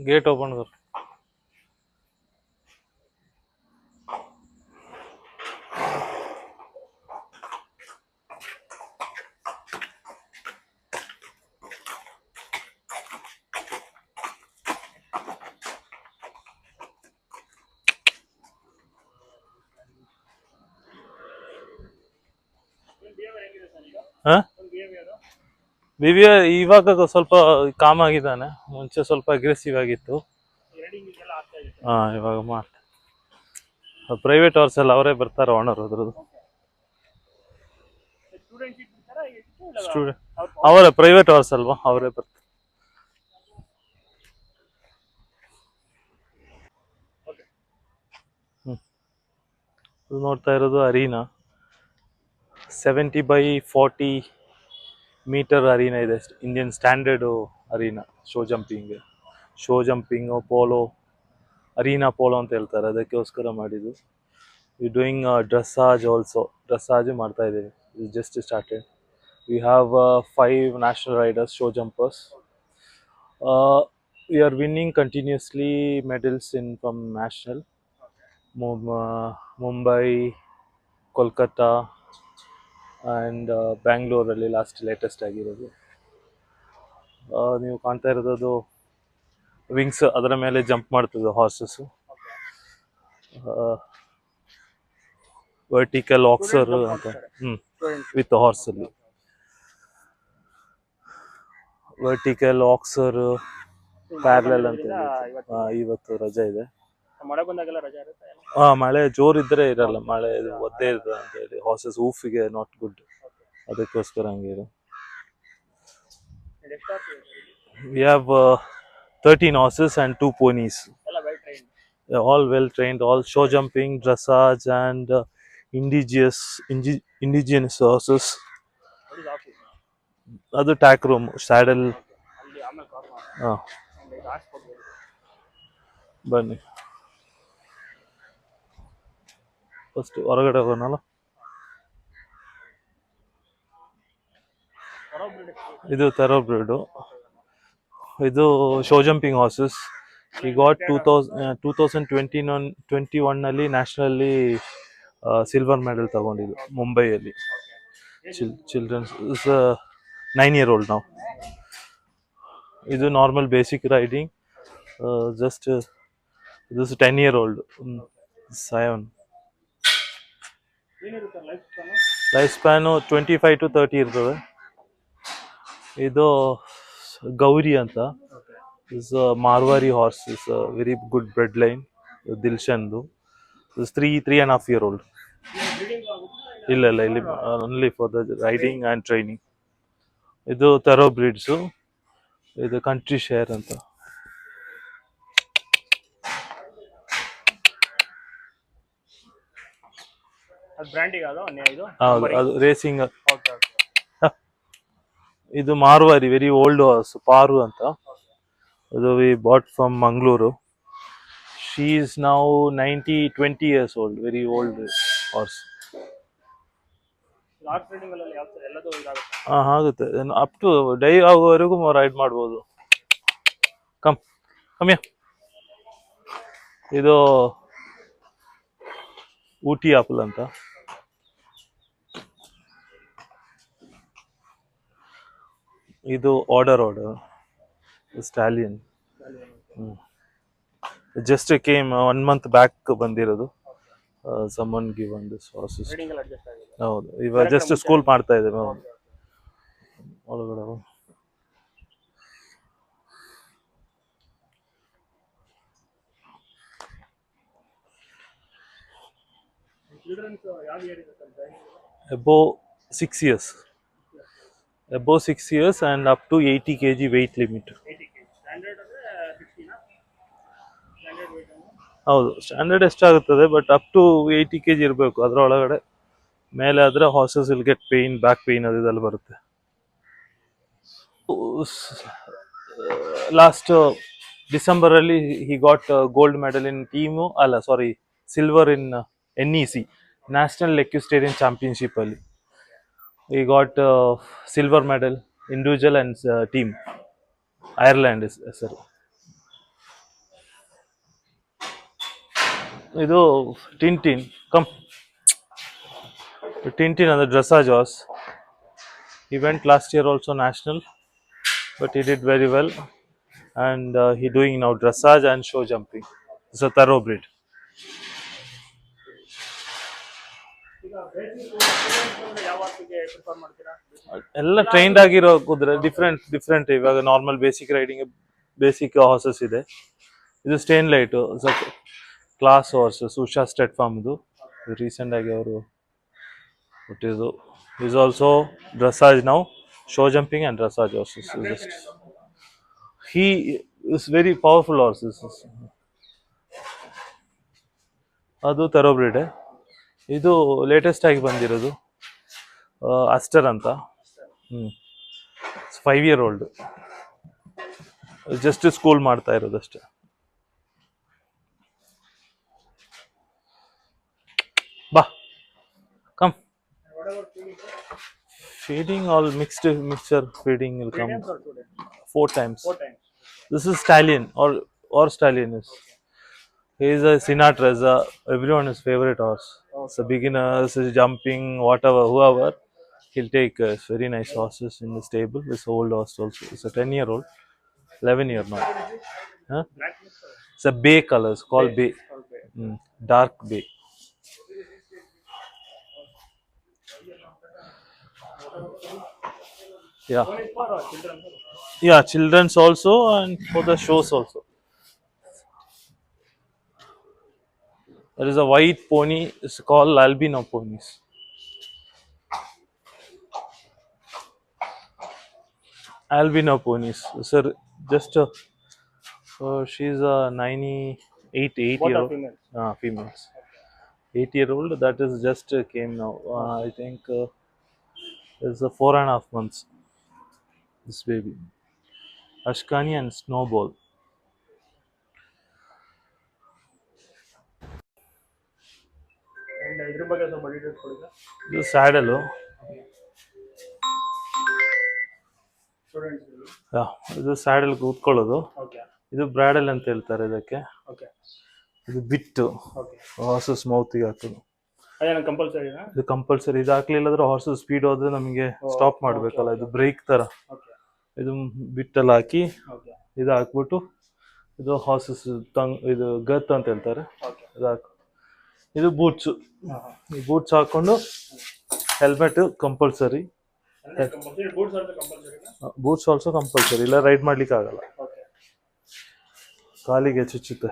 Gate open कर ಹಾ B V ಇವಾಗ ಸ್ವಲ್ಪ ಕಾಮ್ ಆಗಿದ್ದಾನೆ. ಮುಂಚೆ ಸ್ವಲ್ಪ ಅಗ್ರೆಸಿವ್ ಆಗಿತ್ತು. ಹಾ, ಇವಾಗ ಮಾಡ್ತ ಪ್ರೈವೇಟ್ ಅವರ್ಸ್ ಎಲ್ಲ ಅವರೇ ಬರ್ತಾರೆ ಓನರ್ ಅದ್ರದ್ದು. ಸ್ಟೂಡೆಂಟ್ ಅವರೇ ಪ್ರೈವೇಟ್ ಅವರ್ಸ್ ಅಲ್ವಾ? ಅವರೇ ಬರ್ತಾರೆ. ಹ್ಞೂ ನೋಡ್ತಾ ಇರೋದು arena. Seventy by forty metre arena ಇದೆ. Indian standard arena show jumping show jumping polo arena polo ಅಂತ ಹೇಳ್ತಾರೆ. ಅದಕ್ಕೋಸ್ಕರ ಮಾಡಿದ್ದು. We doing dressage also dressage ಮಾಡ್ತಾ ಇದ್ದೀವಿ. Just started we have five national riders show jumpers we are winning continuously medals in from national Mumbai Kolkata and ಬ್ಯಾಂಗ್ಳೂರಲ್ಲಿ last latest ಆಗಿರೋದು. ಆ, ನೀವು ಕಾಣ್ತಾ ಇರೋದು ವಿಂಗ್ಸ್ ಅದರ ಮೇಲೆ ಜಂಪ್ ಮಾಡ್ತದೆ ಹಾರ್ಸಸ್ಸು ವರ್ಟಿಕಲ್ ಆಕ್ಸರ್ ಅಂತ. ಹ್ಞೂ ವಿತ್ ಹಾರ್ಸಲ್ಲಿ ವರ್ಟಿಕಲ್ ಆಕ್ಸರ್ ಪ್ಯಾರ್ಲಲ್ ಅಂತ ಇವತ್ತು ರಜೆ ಇದೆ. ಮಳೆ ಬಂದಾಗೆಲ್ಲ ರಜೆ ಇರುತ್ತೆ ಹಾ ಮಳೆ ಜೋರಿದ್ರೆ ಇರಲ್ಲ ಮಳೆ ಇದು ಒದ್ದೆ ಇರ್ತದೆ ಅಂತ ಹೇಳಿ. ಹಾರ್ಸಸ್ ಊಫಿಗೆ ನಾಟ್ ಗುಡ್ ಅದಕ್ಕೋಸ್ಕರ ಹಂಗೆ ಇದು. ಇದು ಎಷ್ಟು hours ಇದೆ? We have thirteen horses and two ponies all well trained all well trained, all show jumping, dressage, and uh, indigenous indi- indigenous horses. ಅದು ಟ್ಯಾಕ್ ರೂಮ್ ಸ್ಯಾಡಲ್ ಹಾಂ. ಬನ್ನಿ. ಫಸ್ಟ್ ಹೊರಗಡೆ ಹೋಗೋಣಲ್ಲ? ಇದು ತೆರೋ ಬ್ರೀಡು ಇದು ಶೋ ಜಂಪಿಂಗ್ ಹಾರ್ಸಸ್ ಈ got two thousand two thousand twenty one twenty ಒನ್ನಲ್ಲಿ ನ್ಯಾಷನಲ್ಲಿ ಸಿಲ್ವರ್ ಮೆಡಲ್ ತಗೊಂಡಿದ್ದು ಮುಂಬೈಯಲ್ಲಿ chill children's is nine year old ನಾವು ಇದು normal basic riding just this ten year old seven life span twenty five to thirty ಇರ್ತದೆ. ಇದು ಗೌರಿ ಅಂತ. Is Marwari horse is very good bred line ದಿಲ್ಶನ್ದು. Is three three and half year old ಇಲ್ಲ ಇಲ್ಲ ಇಲ್ಲಿ only for the riding and training ಇದು thoroughbreds ಇದು country share ಅಂತ ಅದು ಬ್ರ್ಯಾಂಡಿಗೆ ಅದು ನೆ- ಇದು ಹೌದು ಅದು ರೇಸಿಂಗ್ ಇದು Marwari very old horse Paru ಅಂತ. ಅದು we bought from Mangalore she is ನಾವು ninety twenty years old very old horse ಹಾಂ ಆಗುತ್ತೆ. ಅಪ್ ಟು ಡೈ ಆಗುವವರೆಗೂ ರೈಡ್ ಮಾಡ್ಬೋದು. ಕಮ್ ಕಮ್ಯ ಇದು ಊಟಿ ಆಪಲ್ ಅಂತ. ಇದು order order stallion just came one month back ಬಂದಿರೋದು. ಸಮನ್ ಗಿವ್ ಒಂದು ಸಾಸಸ್ ಹೌದು. ಇವಾಗ ಜಸ್ಟ್ ಸ್ಕೂಲ್ ಮಾಡ್ತಾ ಇದ್ದೇವೆ ಹೌದು. ಒಳಗಡೆ ಹೋಗು. ಸಿಕ್ಸ್ ಯಾವ ಇಯರ್ ಇದೆ sir branding above 6 years and up to 80 kg weight limit. ಅಂದರೆ ಅಂದರೆ? ಹೌದು standard ಎಷ್ಟಾಗುತ್ತದೆ but up to eighty K G ಇರಬೇಕು ಅದರೊಳಗಡೆ. ಮೇಲೆ ಆದರೆ horses will get pain back pain ಅದು ಇದೆಲ್ಲ ಬರುತ್ತೆ. Last ಡಿಸೆಂಬರಲ್ಲಿ he got gold medal in team ಅಲ್ಲ sorry silver in N E C national equestrian we got uh, silver medal individual and uh, team. Ireland is uh, sir. ಇದು Tintin Tintin Tintin ಅಂದ್ರೆ dressage was he went last year also national but he did very well. And uh, he doing now dressage and show jumping. It's a thoroughbred. ಎಲ್ಲ trained ಆಗಿರೋ ಕುದುರೆ different different ಇವಾಗ normal basic riding basic horses ಇದೆ. ಇದು stain light class horse ಸುಶಾ state ಫಾರ್ಮ್ದು recent ಆಗಿ ಅವರು ಹುಟ್ಟಿದ್ದು ಇಸ್ ಆಲ್ಸೋ ಡ್ರಸ್ಸಾಜ್ ನಾವು show jumping and dressage horses he is very powerful horses ಅದು ತರೋಬ್ರಿಡ್ ಇದು ಲೇಟೆಸ್ಟ್ ಆಗಿ ಬಂದಿರೋದು ಅಸ್ಟರ್ ಅಂತ. ಹ್ಞೂ five year old just school ಮಾಡ್ತಾ ಇರೋದಷ್ಟೇ. ಬಾ. Come feeding all mixed mixture feeding will come four times this is stallion R R stallion is he is a is is a every one is favorite horse. So beginners, jumping, whatever, whoever, he'll take uh, very nice horses in the stable. This old horse also. It's a 10 year old, 11 year now. Huh? It's a bay color. It's called bay. Mm, dark bay. Yeah. Uh, yeah, children's also and for the shows also. There is a white pony, it's called albino ponies. Albino ponies. Sir, just a, uh, she's a 98, 8 what year old. female? Ah, females. 8 year old, that is just uh, came now. Uh, I think uh, it's a four and a half months. This baby. Ashkani and Snowball. ಬಗ್ಗೆ ಸ್ವಲ್ಪ details ಕೊಡಿ sir ಇದು saddle students ಇದು saddle ಕೂತ್ಕೊಳ್ಳೋದು. Okay ಇದು bridle ಅಂತ ಹೇಳ್ತಾರೆ ಇದಕ್ಕೆ. ಓಕೆ ಇದು ಬಿಟ್ಟು. ಓಕೆ ಹಾರ್ಸಸ್ ಮೌತಿಗೆ ಹಾಕೋದು. ಅದೇನು ಕಂಪಲ್ಸರಿನಾ ಇದು ಕಂಪಲ್ಸರಿ ಇದು ಹಾಕ್ಲಿಲ್ಲ ಅಂದ್ರೆ ಹಾರ್ಸಸ್ ಸ್ಪೀಡ್ ಹೋದ್ರೆ ನಮಗೆ ಸ್ಟಾಪ್ ಮಾಡ್ಬೇಕಲ್ಲ ಇದು ಬ್ರೇಕ್ ತರ. ಇದು ಬಿಟ್ಟಲ್ಲಿ ಹಾಕಿ ಇದು ಹಾಕ್ಬಿಟ್ಟು ಇದು ಹಾರ್ಸಸ್ ತಂಗ್ ಇದು ಗತ್ ಅಂತ ಹೇಳ್ತಾರೆ. ಇದು ಹಾಕು ಇದು ಬೂಟ್ಸು ಈ ಬೂಟ್ಸ್ ಹಾಕೊಂಡು helmet compulsory boots also compulsory ಇಲ್ಲ ರೈಡ್ ಮಾಡ್ಲಿಕ್ಕೆ ಆಗಲ್ಲ ಕಾಲಿಗೆ ಚುಚ್ಚುತ್ತೆ.